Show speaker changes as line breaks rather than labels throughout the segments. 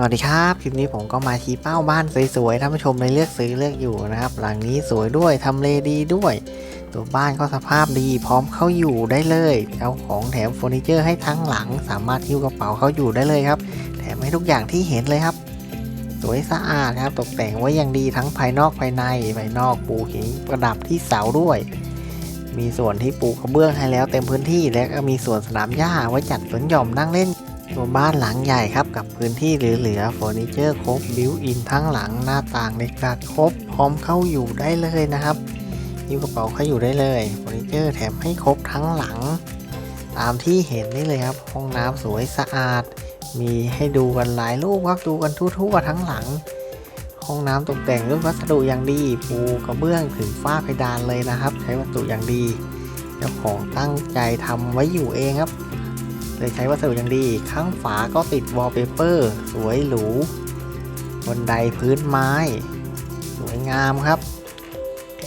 สวัสดีครับคลิปนี้ผมก็มาชี้เป้าบ้านสวยๆท่านผู้ชมเลยเลือกซื้อเลือกอยู่นะครับ หลังนี้สวยด้วยทำเลดีด้วย ตัวบ้านก็สภาพดีพร้อมเข้าอยู่ได้เลยเจ้าของแถมเฟอร์นิเจอร์ให้ทั้งหลัง สามารถหิ้วกระเป๋าเข้าอยู่ได้เลยครับ แถมให้ทุกอย่างที่เห็นเลยครับ สวยสะอาดครับตกแต่งไว้อย่างดีทั้งภายนอกภายในภายนอกปูหินประดับที่เสาด้วย มีส่วนที่ปูกระเบื้องให้แล้วเต็มพื้นที่และก็มีส่วนสนามหญ้าไว้จัดสวนหย่อมนั่งเล่น ตัวบ้านหลังใหญ่ครับกับพื้นที่เหลือๆเฟอร์นิเจอร์ครบบิวอินทั้งหลังหน้าต่างในกระครบพร้อมเข้าอยู่ได้เลยนะครับยิ้วกระเป๋าเข้าอยู่ได้เลยเฟอร์นิเจอร์แถมให้ครบทั้งหลัง ตามที่เห็นนี่เลยครับ ห้องน้ำสวยสะอาด มีให้ดูกันหลายรูปครับดูกันทั่วๆทั้งหลัง ห้องน้ำตกแต่งด้วยวัสดุอย่างดีปูกระเบื้องถึงฝ้าเพดานเลยนะครับ ใช้วัสดุอย่างดีเจ้าของตั้งใจทำไว้อยู่เองครับ เลยใช้วัสดุอย่างดี ข้างฝาก็ติดวอลเปเปอร์ สวยหรู บนไดพื้นไม้ สวยงามครับ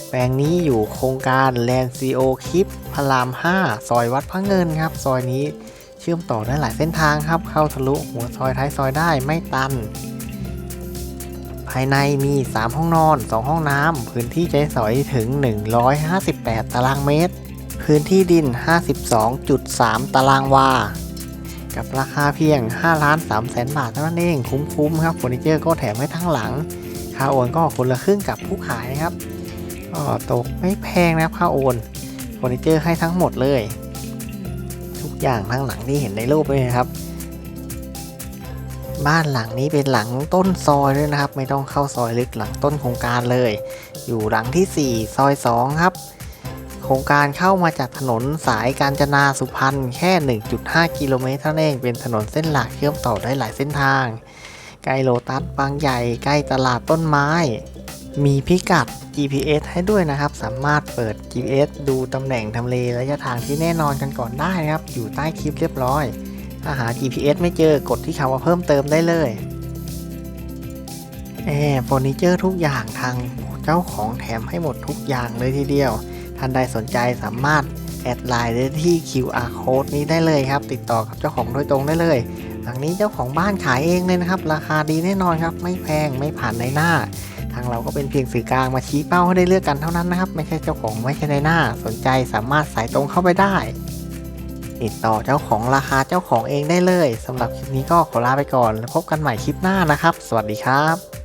แปลงนี้อยู่โครงการแลนซีโอคลิปพระราม 5 ซอยวัดพระเงินครับ ซอยนี้เชื่อมต่อได้หลายเส้นทางครับ เข้าทะลุหัวซอยท้ายซอยได้ไม่ตัน ภายในมี 3 ห้องนอน 2 ห้องน้ำ พื้นที่ใช้สอยถึง 158 ตารางเมตร พื้นที่ดิน 52.3 ตารางวา กับราคาเพียง 5 ล้าน3แสนบาทเท่านั้นเอง คุ้มๆครับเฟอร์นิเจอร์ก็แถมให้ทั้งหลัง ค่าโอนก็คนละครึ่งกับผู้ขายนะครับก็ตกไม่แพงนะครับค่าโอนเฟอร์นิเจอร์ให้ทั้งหมดเลย ทุกอย่างทั้งหลังที่เห็นในรูปเลยนะครับ บ้านหลังนี้เป็นหลังต้นซอยด้วยนะครับ ไม่ต้องเข้าซอยลึกหลังต้นโครงการเลย อยู่หลังที่ 4 ซอย 2 ครับ โครงการเข้ามาจากถนนสายกาญจนาสุพรรณแค่ 1.5 กิโลเมตรเท่านั้นเองเป็นถนนเส้นหลักเชื่อมต่อได้หลายเส้นทาง ใกล้โลตัสบางใหญ่ใกล้ตลาดต้นไม้ มีพิกัด GPS ให้ด้วยนะครับ สามารถเปิด GPS ดูตำแหน่งทำเลระยะทางที่แน่นอนกันก่อนได้นะครับ อยู่ใต้คลิปเรียบร้อย ถ้าหา GPS ไม่เจอกดที่คำว่าเพิ่มเติมได้เลยแอร์เฟอร์นิเจอร์ทุกอย่างทางเจ้าของแถมให้หมดทุกอย่างเลยทีเดียว ท่านใดสนใจสามารถแอดไลน์ได้ที่ QR code นี้ได้เลยครับ ติดต่อกับเจ้าของโดยตรงได้เลย หลังนี้เจ้าของบ้านขายเองเลยนะครับ ราคาดีแน่นอนครับ ไม่แพงไม่ผ่านในหน้า ทางเราก็เป็นเพียงสื่อกลางมาชี้เป้าให้ได้เลือกกันเท่านั้นนะครับ ไม่ใช่เจ้าของไม่ใช่ในหน้า สนใจสามารถสายตรงเข้าไปได้ ติดต่อเจ้าของราคาเจ้าของเองได้เลยสำหรับคลิปนี้ก็ขอลาไปก่อนแล้วพบกันใหม่คลิปหน้านะครับ สวัสดีครับ